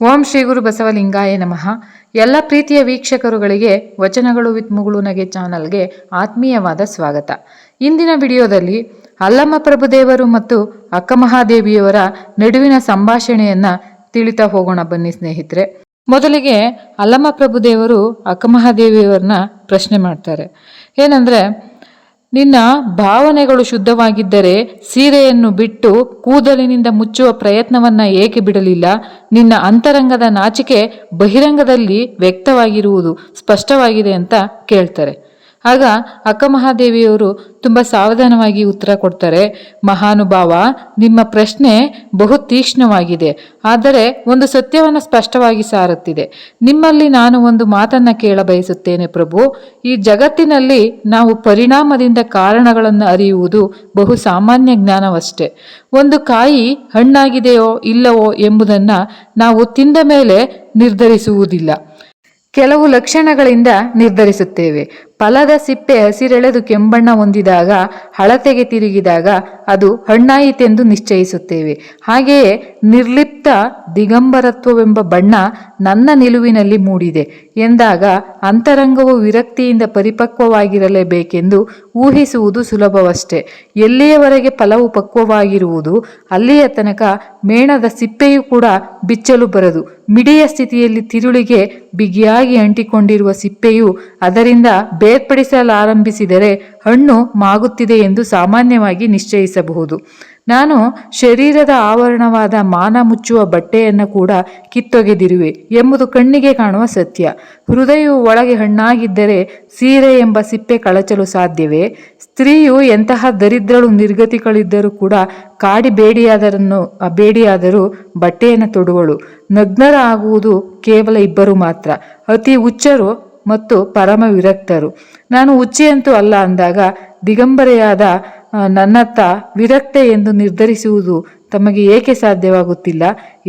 ಓಂ ಶ್ರೀ ಗುರು ಬಸವಲಿಂಗಾಯ ನಮಃ. ಎಲ್ಲ ಪ್ರೀತಿಯ ವೀಕ್ಷಕರುಗಳಿಗೆ, ವಚನಗಳು ವಿತ್ ಮುಗುಳು ನಗೆ ಚಾನಲ್ಗೆ ಆತ್ಮೀಯವಾದ ಸ್ವಾಗತ. ಇಂದಿನ ವಿಡಿಯೋದಲ್ಲಿ ಅಲ್ಲಮ್ಮ ಪ್ರಭುದೇವರು ಮತ್ತು ಅಕ್ಕ ಮಹಾದೇವಿಯವರ ನಡುವಿನ ಸಂಭಾಷಣೆಯನ್ನ ತಿಳಿತಾ ಹೋಗೋಣ ಬನ್ನಿ ಸ್ನೇಹಿತರೆ. ಮೊದಲಿಗೆ ಅಲ್ಲಮ್ಮ ಪ್ರಭುದೇವರು ಅಕ್ಕ ಮಹಾದೇವಿಯವರನ್ನ ಪ್ರಶ್ನೆ ಮಾಡ್ತಾರೆ. ಏನಂದ್ರೆ ನಿನ್ನ ಭಾವನೆಗಳು ಶುದ್ಧವಾಗಿದ್ದರೆ ಸೀರೆಯನ್ನು ಬಿಟ್ಟು ಕೂದಲಿನಿಂದ ಮುಚ್ಚುವ ಪ್ರಯತ್ನವನ್ನ ಏಕೆ ಬಿಡಲಿಲ್ಲ? ನಿನ್ನ ಅಂತರಂಗದ ನಾಚಿಕೆ ಬಹಿರಂಗದಲ್ಲಿ ವ್ಯಕ್ತವಾಗಿರುವುದು ಸ್ಪಷ್ಟವಾಗಿದೆ ಅಂತ ಕೇಳ್ತಾರೆ. ಆಗ ಅಕ್ಕ ಮಹಾದೇವಿಯವರು ತುಂಬ ಸಾವಧಾನವಾಗಿ ಉತ್ತರ ಕೊಡ್ತಾರೆ, ಮಹಾನುಭಾವ, ನಿಮ್ಮ ಪ್ರಶ್ನೆ ಬಹು ತೀಕ್ಷ್ಣವಾಗಿದೆ. ಆದರೆ ಒಂದು ಸತ್ಯವನ್ನು ಸ್ಪಷ್ಟವಾಗಿ ಸಾರುತ್ತಿದೆ. ನಿಮ್ಮಲ್ಲಿ ನಾನು ಒಂದು ಮಾತನ್ನು ಕೇಳ ಬಯಸುತ್ತೇನೆ ಪ್ರಭು. ಈ ಜಗತ್ತಿನಲ್ಲಿ ನಾವು ಪರಿಣಾಮದಿಂದ ಕಾರಣಗಳನ್ನು ಅರಿಯುವುದು ಬಹು ಸಾಮಾನ್ಯ ಜ್ಞಾನವಷ್ಟೇ. ಒಂದು ಕಾಯಿ ಹಣ್ಣಾಗಿದೆಯೋ ಇಲ್ಲವೋ ಎಂಬುದನ್ನು ನಾವು ತಿಂದ ಮೇಲೆ ನಿರ್ಧರಿಸುವುದಿಲ್ಲ. ಕೆಲವು ಲಕ್ಷಣಗಳಿಂದ ನಿರ್ಧರಿಸುತ್ತೇವೆ. ಫಲದ ಸಿಪ್ಪೆ ಹಸಿರೆಳೆದು ಕೆಂಬಣ್ಣ ಹೊಂದಿದಾಗ, ಹಳತೆಗೆ ತಿರುಗಿದಾಗ ಅದು ಹಣ್ಣಾಯಿತೆಂದು ನಿಶ್ಚಯಿಸುತ್ತೇವೆ. ಹಾಗೆಯೇ ನಿರ್ಲಿಪ್ತ ದಿಗಂಬರತ್ವವೆಂಬ ಬಣ್ಣ ನನ್ನ ನಿಲುವಿನಲ್ಲಿ ಮೂಡಿದೆ. ಎಂದಾಗ ಅಂತರಂಗವು ವಿರಕ್ತಿಯಿಂದ ಪರಿಪಕ್ವವಾಗಿರಲೇಬೇಕೆಂದು ಊಹಿಸುವುದು ಸುಲಭವಷ್ಟೇ. ಎಲ್ಲಿಯವರೆಗೆ ಫಲವು ಪಕ್ವವಾಗಿರುವುದು, ಅಲ್ಲಿಯ ತನಕ ಮೇಣದ ಸಿಪ್ಪೆಯೂ ಕೂಡ ಬಿಚ್ಚಲು ಬರದು. ಮಿಡಿಯ ಸ್ಥಿತಿಯಲ್ಲಿ ತಿರುಳಿಗೆ ಬಿಗಿಯಾಗಿ ಅಂಟಿಕೊಂಡಿರುವ ಸಿಪ್ಪೆಯು ಅದರಿಂದ ಬೇರ್ಪಡಿಸಲಾರಂಭಿಸಿದರೆ ಹಣ್ಣು ಮಾಗುತ್ತಿದೆ ಎಂದು ಸಾಮಾನ್ಯವಾಗಿ ನಿಶ್ಚಯಿಸಬಹುದು. ನಾನು ಶರೀರದ ಆವರಣವಾದ ಮಾನ ಮುಚ್ಚುವ ಬಟ್ಟೆಯನ್ನು ಕೂಡ ಕಿತ್ತೊಗೆದಿರುವೆ ಎಂಬುದು ಕಣ್ಣಿಗೆ ಕಾಣುವ ಸತ್ಯ. ಹೃದಯವು ಒಳಗೆ ಹಣ್ಣಾಗಿದ್ದರೆ ಸೀರೆ ಎಂಬ ಸಿಪ್ಪೆ ಕಳಚಲು ಸಾಧ್ಯವೇ? ಸ್ತ್ರೀಯು ಎಂತಹ ದರಿದ್ರಳು ನಿರ್ಗತಿಗಳಿದ್ದರೂ ಕೂಡ ಕಾಡಿ ಬೇಡಿಯಾದರನ್ನು, ಬೇಡಿಯಾದರೂ ಬಟ್ಟೆಯನ್ನು ತೊಡುವಳು. ನಗ್ನರ ಆಗುವುದು ಕೇವಲ ಇಬ್ಬರು ಮಾತ್ರ. ಅತಿ ಹುಚ್ಚರು ಮತ್ತು ಪರಮ ವಿರಕ್ತರು. ನಾನು ಉಚ್ಚೆಯಂತೂ ಅಲ್ಲ ಅಂದಾಗ ದಿಗಂಬರೆಯಾದ ನನ್ನತ್ತ ವಿರಕ್ತೆ ಎಂದು ನಿರ್ಧರಿಸುವುದು ತಮಗೆ ಏಕೆ ಸಾಧ್ಯವಾಗುತ್ತಿಲ್ಲ?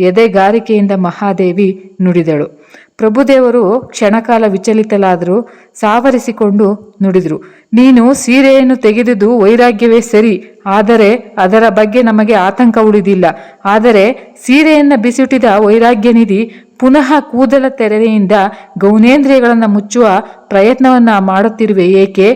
ಎದೆಗಾರಿಕೆಯಿಂದ ಮಹಾದೇವಿ ನುಡಿದಳು. ಪ್ರಭುದೇವರು ಕ್ಷಣಕಾಲ ವಿಚಲಿತಲಾದರೂ ಸಾವರಿಸಿಕೊಂಡು ನುಡಿದರು. ನೀನು ಸೀರೆಯನ್ನು ತೆಗೆದುದು ವೈರಾಗ್ಯವೇ ಸರಿ, ಆದರೆ ಅದರ ಬಗ್ಗೆ ನಮಗೆ ಆತಂಕ ಉಳಿದಿಲ್ಲ. ಆದರೆ ಸೀರೆಯನ್ನು ಬಿಸಿಟಿದ ವೈರಾಗ್ಯ ನಿಧಿ ಪುನಃ ಕೂದಲ ತೆರೆಯಿಂದ ಗೌನೇಂದ್ರಿಯಗಳನ್ನು ಮುಚ್ಚುವ ಪ್ರಯತ್ನವನ್ನ ಮಾಡುತ್ತಿರುವೆ ಏಕೆ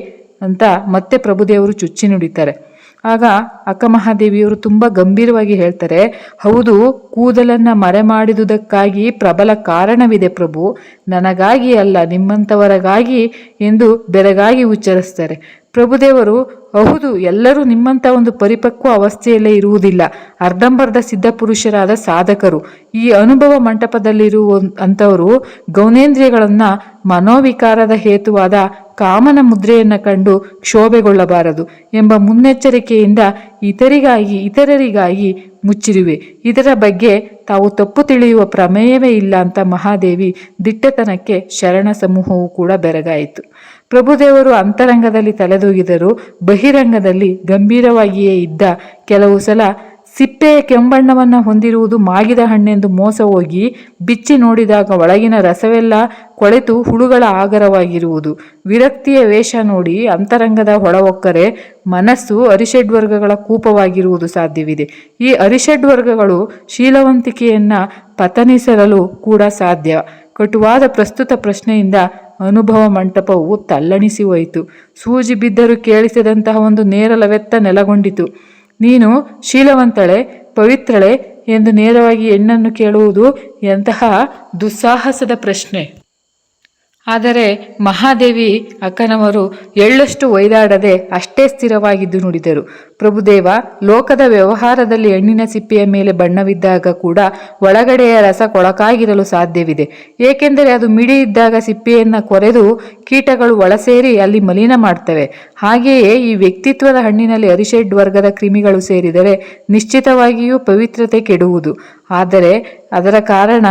ಅಂತ ಮತ್ತೆ ಪ್ರಭುದೇವರು ಚುಚ್ಚಿ ನುಡಿತಾರೆ. ಆಗ ಅಕ್ಕಮಹಾದೇವಿಯವರು ತುಂಬ ಗಂಭೀರವಾಗಿ ಹೇಳ್ತಾರೆ, ಹೌದು, ಕೂದಲನ್ನ ಮರೆ ಮಾಡಿದುದಕ್ಕಾಗಿ ಪ್ರಬಲ ಕಾರಣವಿದೆ ಪ್ರಭು, ನನಗಾಗಿ ಅಲ್ಲ ನಿಮ್ಮಂಥವರಗಾಗಿ ಎಂದು ಬೆರಗಾಗಿ ಉಚ್ಚರಿಸ್ತಾರೆ. ಪ್ರಭುದೇವರು, ಹೌದು, ಎಲ್ಲರೂ ನಿಮ್ಮಂಥ ಒಂದು ಪರಿಪಕ್ವ ಅವಸ್ಥೆಯಲ್ಲೇ ಇರುವುದಿಲ್ಲ. ಅರ್ಧಂಬರ್ಧ ಸಿದ್ಧ ಪುರುಷರಾದ ಸಾಧಕರು. ಈ ಅನುಭವ ಮಂಟಪದಲ್ಲಿರುವ ಅಂಥವರು ಗೌನೇಂದ್ರಿಯಗಳನ್ನು ಮನೋವಿಕಾರದ ಹೇತುವಾದ ಕಾಮನ ಮುದ್ರೆಯನ್ನು ಕಂಡು ಕ್ಷೋಭೆಗೊಳ್ಳಬಾರದು ಎಂಬ ಮುನ್ನೆಚ್ಚರಿಕೆಯಿಂದ ಇತರಿಗಾಗಿ, ಇತರರಿಗಾಗಿ ಮುಚ್ಚಿರುವೆ. ಇದರ ಬಗ್ಗೆ ತಾವು ತಪ್ಪು ತಿಳಿಯುವ ಪ್ರಮೇಯವೇ ಇಲ್ಲ ಅಂತ ಮಹಾದೇವಿ ದಿಟ್ಟತನಕ್ಕೆ ಶರಣ ಸಮೂಹವು ಕೂಡ ಬೆರಗಾಯಿತು. ಪ್ರಭುದೇವರು ಅಂತರಂಗದಲ್ಲಿ ತಲೆದೂಗಿದರು ಬಹಿರಂಗದಲ್ಲಿ ಗಂಭೀರವಾಗಿಯೇ ಇದ್ದ ಕೆಲವು ಸಲ ಸಿಪ್ಪೆಯ ಕೆಂಬಣ್ಣವನ್ನು ಹೊಂದಿರುವುದು ಮಾಗಿದ ಹಣ್ಣೆಂದು ಮೋಸ ಹೋಗಿ ಬಿಚ್ಚಿ ನೋಡಿದಾಗ ಒಳಗಿನ ರಸವೆಲ್ಲ ಕೊಳೆತು ಹುಳುಗಳ ಆಗರವಾಗಿರುವುದು. ವಿರಕ್ತಿಯ ವೇಷ ನೋಡಿ ಅಂತರಂಗದ ಹೊಳವೊಕ್ಕರೆ ಮನಸ್ಸು ಅರಿಷಡ್ವರ್ಗಗಳ ಕೂಪವಾಗಿರುವುದು ಸಾಧ್ಯವಿದೆ. ಈ ಅರಿಷಡ್ವರ್ಗಗಳು ಶೀಲವಂತಿಕೆಯನ್ನು ಪತನಿಸಲು ಕೂಡ ಸಾಧ್ಯ. ಕಟುವಾದ ಪ್ರಸ್ತುತ ಪ್ರಶ್ನೆಯಿಂದ ಅನುಭವ ಮಂಟಪವು ತಲ್ಲಣಿಸಿ ಹೋಯಿತು. ಸೂಜಿ ಬಿದ್ದರೂ ಕೇಳಿಸದಂತಹ ಒಂದು ನೇರಲವೆತ್ತ ನೆಲಗೊಂಡಿತು. ನೀನು, ಶೀಲವಂತಳೆ, ಪವಿತ್ರಳೆ ಎಂದು ನೇರವಾಗಿ ಹೆಣ್ಣನ್ನು ಕೇಳುವುದು ಎಂತಹ ದುಸ್ಸಾಹಸದ ಪ್ರಶ್ನೆ. ಆದರೆ ಮಹಾದೇವಿ ಅಕ್ಕನವರು ಎಳ್ಳಷ್ಟು ಒಯ್ದಾಡದೆ ಅಷ್ಟೇ ಸ್ಥಿರವಾಗಿದ್ದು ನುಡಿದರು. ಪ್ರಭುದೇವ, ಲೋಕದ ವ್ಯವಹಾರದಲ್ಲಿ ಹೆಣ್ಣಿನ ಸಿಪ್ಪೆಯ ಮೇಲೆ ಬಣ್ಣವಿದ್ದಾಗ ಕೂಡ ಒಳಗಡೆಯ ರಸ ಕೊಳಕಾಗಿರಲು ಸಾಧ್ಯವಿದೆ. ಏಕೆಂದರೆ ಅದು ಮಿಡಿ ಇದ್ದಾಗ ಸಿಪ್ಪೆಯನ್ನು ಕೊರೆದು ಕೀಟಗಳು ಒಳಸೇರಿ ಅಲ್ಲಿ ಮಲಿನ ಮಾಡ್ತವೆ. ಹಾಗೆಯೇ ಈ ವ್ಯಕ್ತಿತ್ವದ ಹಣ್ಣಿನಲ್ಲಿ ಅರಿಷೆಡ್ ವರ್ಗದ ಕ್ರಿಮಿಗಳು ಸೇರಿದರೆ ನಿಶ್ಚಿತವಾಗಿಯೂ ಪವಿತ್ರತೆ ಕೆಡುವುದು. ಆದರೆ ಅದರ ಕಾರಣ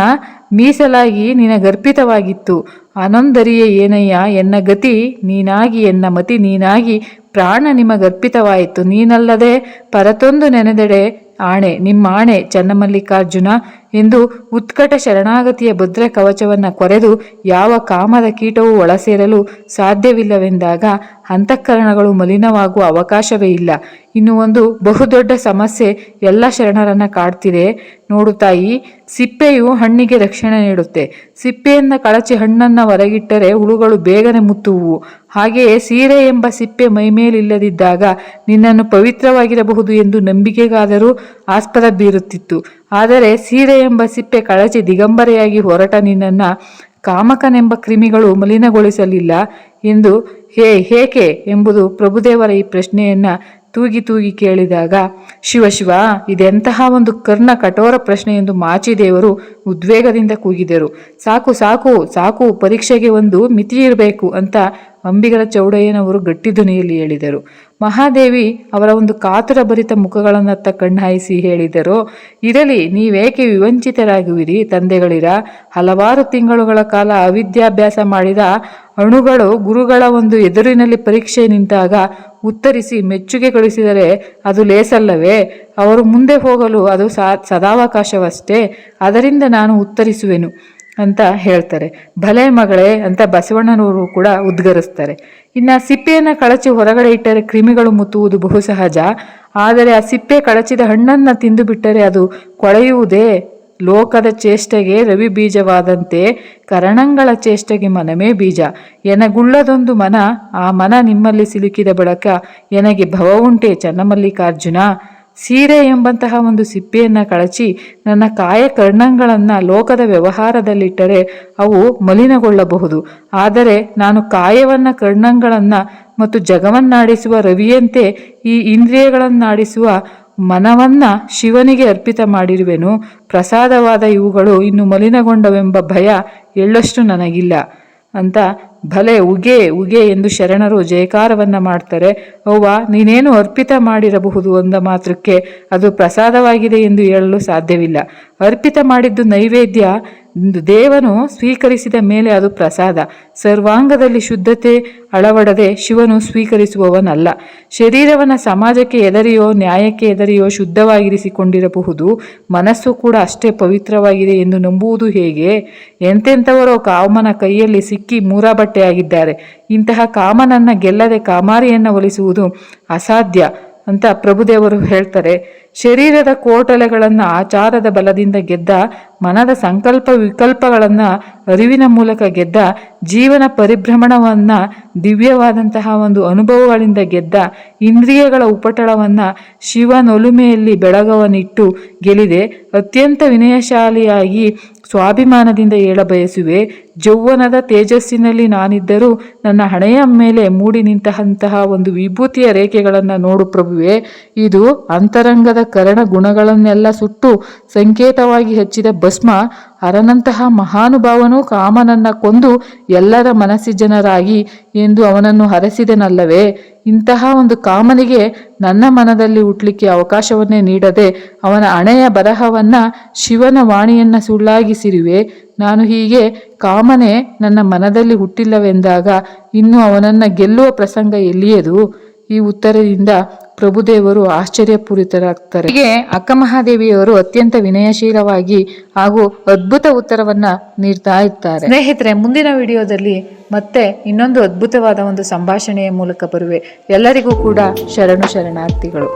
ಮೀಸಲಾಗಿ ನಿನಗರ್ಪಿತವಾಗಿತ್ತು ಅನೊಂದರಿಯೇ ಏನಯ್ಯ, ಎನ್ನ ಗತಿ ನೀನಾಗಿ, ಎನ್ನ ಮತಿ ನೀನಾಗಿ, ಪ್ರಾಣ ನಿಮಗರ್ಪಿತವಾಯಿತು ನೀನಲ್ಲದೆ ಪರತೊಂದು ನೆನೆದೆಡೆ ಆಣೆ, ನಿಮ್ಮ ಆಣೆ, ಚನ್ನಮಲ್ಲಿಕಾರ್ಜುನ ಎಂದು ಉತ್ಕಟ ಶರಣಾಗತಿಯ ಭದ್ರ ಕವಚವನ್ನ ಕೊರೆದು ಯಾವ ಕಾಮದ ಕೀಟವೂ ಒಳಸೇರಲು ಸಾಧ್ಯವಿಲ್ಲವೆಂದಾಗ ಅಂತಃಕರಣಗಳು ಮಲಿನವಾಗುವ ಅವಕಾಶವೇ ಇಲ್ಲ. ಇನ್ನು ಒಂದು ಬಹುದೊಡ್ಡ ಸಮಸ್ಯೆ ಎಲ್ಲ ಶರಣರನ್ನ ಕಾಡ್ತಿದೆ. ನೋಡು ತಾಯಿ, ಸಿಪ್ಪೆಯು ಹಣ್ಣಿಗೆ ರಕ್ಷಣೆ ನೀಡುತ್ತೆ. ಸಿಪ್ಪೆಯಿಂದ ಕಳಚಿ ಹಣ್ಣನ್ನ ಹೊರಗಿಟ್ಟರೆ ಹುಳುಗಳು ಬೇಗನೆ ಮುತ್ತುವು. ಹಾಗೆಯೇ ಸೀರೆ ಎಂಬ ಸಿಪ್ಪೆ ಮೈಮೇಲಿಲ್ಲದಿದ್ದಾಗ ನಿನ್ನನ್ನು ಪವಿತ್ರವಾಗಿರಬಹುದು ಎಂದು ನಂಬಿಕೆಗಾದರೂ ಆಸ್ಪದ ಬೀರುತ್ತಿತ್ತು. ಆದರೆ ಸೀರೆ ಎಂಬ ಸಿಪ್ಪೆ ಕಳಚಿ ದಿಗಂಬರೆಯಾಗಿ ಹೊರಟ ನಿನ್ನನ್ನ ಕಾಮಕನೆಂಬ ಕ್ರಿಮಿಗಳು ಮಲಿನಗೊಳಿಸಲಿಲ್ಲ ಎಂದು ಹೇ ಹೇಕೆ ಎಂಬುದು ಪ್ರಭುದೇವರ ಈ ಪ್ರಶ್ನೆಯನ್ನ ತೂಗಿ ತೂಗಿ ಕೇಳಿದಾಗ ಶಿವಶಿವ ಶಿವ, ಇದೆಂತಹ ಒಂದು ಕರ್ಣ ಕಠೋರ ಪ್ರಶ್ನೆ ಎಂದು ಮಾಚಿದೇವರು ಉದ್ವೇಗದಿಂದ ಕೂಗಿದರು. ಸಾಕು ಸಾಕು ಸಾಕು, ಪರೀಕ್ಷೆಗೆ ಒಂದು ಮಿತಿ ಇರಬೇಕು ಅಂತ ಅಂಬಿಗರ ಚೌಡಯ್ಯನವರು ಗಟ್ಟಿ ಧ್ವನಿಯಲ್ಲಿ ಹೇಳಿದರು. ಮಹಾದೇವಿ ಅವರ ಒಂದು ಕಾತುರ ಭರಿತ ಮುಖಗಳನ್ನತ್ತ ಕಣ್ಣಾಯಿಸಿ ಹೇಳಿದರು ಇರಲಿ ನೀವೇಕೆ ವಿವಂಚಿತರಾಗುವಿರಿ ತಂದೆಗಳಿರ? ಹಲವಾರು ತಿಂಗಳುಗಳ ಕಾಲ ಅವಿದ್ಯಾಭ್ಯಾಸ ಮಾಡಿದ ಅಣುಗಳು ಗುರುಗಳ ಒಂದು ಎದುರಿನಲ್ಲಿ ಪರೀಕ್ಷೆ ನಿಂತಾಗ ಉತ್ತರಿಸಿ ಮೆಚ್ಚುಗೆ ಗಳಿಸಿದರೆ ಅದು ಲೇಸಲ್ಲವೇ? ಅವರು ಮುಂದೆ ಹೋಗಲು ಅದು ಸದಾವಕಾಶವಷ್ಟೇ. ಅದರಿಂದ ನಾನು ಉತ್ತರಿಸುವೆನು. ಅಂತ ಹೇಳ್ತಾರೆ. ಭಲೆ ಮಗಳೇ ಅಂತ ಬಸವಣ್ಣನವರು ಕೂಡ ಉದ್ಗರಿಸ್ತಾರೆ. ಇನ್ನು ಸಿಪ್ಪೆಯನ್ನು ಕಳಚಿ ಹೊರಗಡೆ ಇಟ್ಟರೆ ಕ್ರಿಮಿಗಳು ಮುತ್ತುವುದು ಬಹು ಸಹಜ. ಆದರೆ ಆ ಸಿಪ್ಪೆ ಕಳಚಿದ ಹಣ್ಣನ್ನು ತಿಂದು ಬಿಟ್ಟರೆ ಅದು ಕೊಳೆಯುವುದೇ ಲೋಕದ ಚೇಷ್ಟೆಗೆ ರವಿ ಬೀಜವಾದಂತೆ ಕರಣಂಗಳ ಚೇಷ್ಟೆಗೆ ಮನಮೇ ಬೀಜ. ಎನಗುಳ್ಳದೊಂದು ಮನ, ಆ ಮನ ನಿಮ್ಮಲ್ಲಿ ಸಿಲುಕಿದ ಬಳಕ ಎನಗೆ ಭವ ಉಂಟೆ ಚನ್ನಮಲ್ಲಿಕಾರ್ಜುನ. ಸೀರೆ ಎಂಬಂತಹ ಒಂದು ಸಿಪ್ಪೆಯನ್ನು ಕಳಚಿ ನನ್ನ ಕಾಯ ಕರ್ಣಗಳನ್ನು ಲೋಕದ ವ್ಯವಹಾರದಲ್ಲಿಟ್ಟರೆ ಅವು ಮಲಿನಗೊಳ್ಳಬಹುದು. ಆದರೆ ನಾನು ಕಾಯವನ್ನು ಕರ್ಣಗಳನ್ನು ಮತ್ತು ಜಗವನ್ನಾಡಿಸುವ ರವಿಯಂತೆ ಈ ಇಂದ್ರಿಯಗಳನ್ನಾಡಿಸುವ ಮನವನ್ನು ಶಿವನಿಗೆ ಅರ್ಪಿತ ಮಾಡಿರುವೆನು. ಪ್ರಸಾದವಾದ ಇವುಗಳು ಇನ್ನು ಮಲಿನಗೊಂಡವೆಂಬ ಭಯ ಎಳ್ಳಷ್ಟು ನನಗಿಲ್ಲ. ಅಂತ ಭಲೆ ಉಗೆ ಉಗೆ ಎಂದು ಶರಣರು ಜಯಕಾರವನ್ನು ಮಾಡ್ತಾರೆ. ಅವ್ವ, ನೀನೇನು ಅರ್ಪಿತ ಮಾಡಿರಬಹುದು ಅಂದ ಮಾತ್ರಕ್ಕೆ ಅದು ಪ್ರಸಾದವಾಗಿದೆ ಎಂದು ಹೇಳಲು ಸಾಧ್ಯವಿಲ್ಲ. ಅರ್ಪಿತ ಮಾಡಿದ್ದು ನೈವೇದ್ಯ ದೇವನು ಸ್ವೀಕರಿಸಿದ ಮೇಲೆ ಅದು ಪ್ರಸಾದ. ಸರ್ವಾಂಗದಲ್ಲಿ ಶುದ್ಧತೆ ಅಳವಡದೆ ಶಿವನು ಸ್ವೀಕರಿಸುವವನಲ್ಲ. ಶರೀರವನ್ನು ಸಮಾಜಕ್ಕೆ ಎದರಿಯೋ ನ್ಯಾಯಕ್ಕೆ ಎದರಿಯೋ ಶುದ್ಧವಾಗಿರಿಸಿಕೊಂಡಿರಬಹುದು, ಮನಸ್ಸು ಕೂಡ ಅಷ್ಟೇ ಪವಿತ್ರವಾಗಿದೆ ಎಂದು ನಂಬುವುದು ಹೇಗೆ? ಎಂತೆಂಥವರೋ ಕಾಮನ ಕೈಯಲ್ಲಿ ಸಿಕ್ಕಿ ಮೂರಾಬಟ್ಟೆಯಾಗಿದ್ದಾರೆ. ಇಂತಹ ಕಾಮನನ್ನು ಗೆಲ್ಲದೆ ಕಾಮಾರಿಯನ್ನು ಒಲಿಸುವುದು ಅಸಾಧ್ಯ. ಅಂತ ಪ್ರಭುದೇವರು ಹೇಳ್ತಾರೆ, ಶರೀರದ ಕೋಟಲೆಗಳನ್ನು ಆಚಾರದ ಬಲದಿಂದ ಗೆದ್ದ, ಮನದ ಸಂಕಲ್ಪ ವಿಕಲ್ಪಗಳನ್ನು ಅರಿವಿನ ಮೂಲಕ ಗೆದ್ದ, ಜೀವನ ಪರಿಭ್ರಮಣವನ್ನ ದಿವ್ಯವಾದಂತಹ ಒಂದು ಅನುಭವಗಳಿಂದ ಗೆದ್ದ, ಇಂದ್ರಿಯಗಳ ಉಪಟಳವನ್ನ ಶಿವನೊಲುಮೆಯಲ್ಲಿ ಬೆಳಗವನಿಟ್ಟು ಗೆಲಿದೆ, ಅತ್ಯಂತ ವಿನಯಶಾಲಿಯಾಗಿ ಸ್ವಾಭಿಮಾನದಿಂದ ಹೇಳಬಯಸುವೆ ಜೌವನದ ತೇಜಸ್ಸಿನಲ್ಲಿ ನಾನಿದ್ದರೂ ನನ್ನ ಹಣೆಯ ಮೇಲೆ ಮೂಡಿ ನಿಂತಹಂತಹ ಒಂದು ವಿಭೂತಿಯ ರೇಖೆಗಳನ್ನು ನೋಡು ಪ್ರಭುವೆ. ಇದು ಅಂತರಂಗದ ಕರಣ ಗುಣಗಳನ್ನೆಲ್ಲ ಸುಟ್ಟು ಸಂಕೇತವಾಗಿ ಹೆಚ್ಚಿದ ಭಸ್ಮ. ಅರನಂತಹ ಮಹಾನುಭಾವನು ಕಾಮನನ್ನ ಕೊಂದು ಎಲ್ಲರ ಮನಸ್ಸಿಜನರಾಗಿ ಎಂದು ಅವನನ್ನು ಹರಸಿದನಲ್ಲವೇ? ಇಂತಹ ಒಂದು ಕಾಮನಿಗೆ ನನ್ನ ಮನದಲ್ಲಿ ಹುಟ್ಟಲಿಕ್ಕೆ ಅವಕಾಶವನ್ನೇ ನೀಡದೆ ಅವನ ಹಣೆಯ ಬರಹವನ್ನ ಶಿವನ ವಾಣಿಯನ್ನ ಸುಳ್ಳಾಗಿಸಿರುವೆ. ನಾನು ಹೀಗೆ ಕಾಮನೆ ನನ್ನ ಮನದಲ್ಲಿ ಹುಟ್ಟಿಲ್ಲವೆಂದಾಗ ಇನ್ನು ಅವನನ್ನ ಗೆಲ್ಲುವ ಪ್ರಸಂಗ ಎಲ್ಲಿಯದು? ಈ ಉತ್ತರದಿಂದ ಪ್ರಭುದೇವರು ಆಶ್ಚರ್ಯಪೂರಿತರಾಗ್ತಾರೆ. ಹೀಗೆ ಅಕ್ಕ ಮಹಾದೇವಿಯವರು ಅತ್ಯಂತ ವಿನಯಶೀಲವಾಗಿ ಹಾಗೂ ಅದ್ಭುತ ಉತ್ತರವನ್ನ ನೀಡ್ತಾ ಇರ್ತಾರೆ ಸ್ನೇಹಿತರೆ, ಮುಂದಿನ ವಿಡಿಯೋದಲ್ಲಿ ಮತ್ತೆ ಇನ್ನೊಂದು ಅದ್ಭುತವಾದ ಒಂದು ಸಂಭಾಷಣೆಯ ಮೂಲಕ ಬರುವೆ. ಎಲ್ಲರಿಗೂ ಕೂಡ ಶರಣು ಶರಣಾರ್ಥಿಗಳು.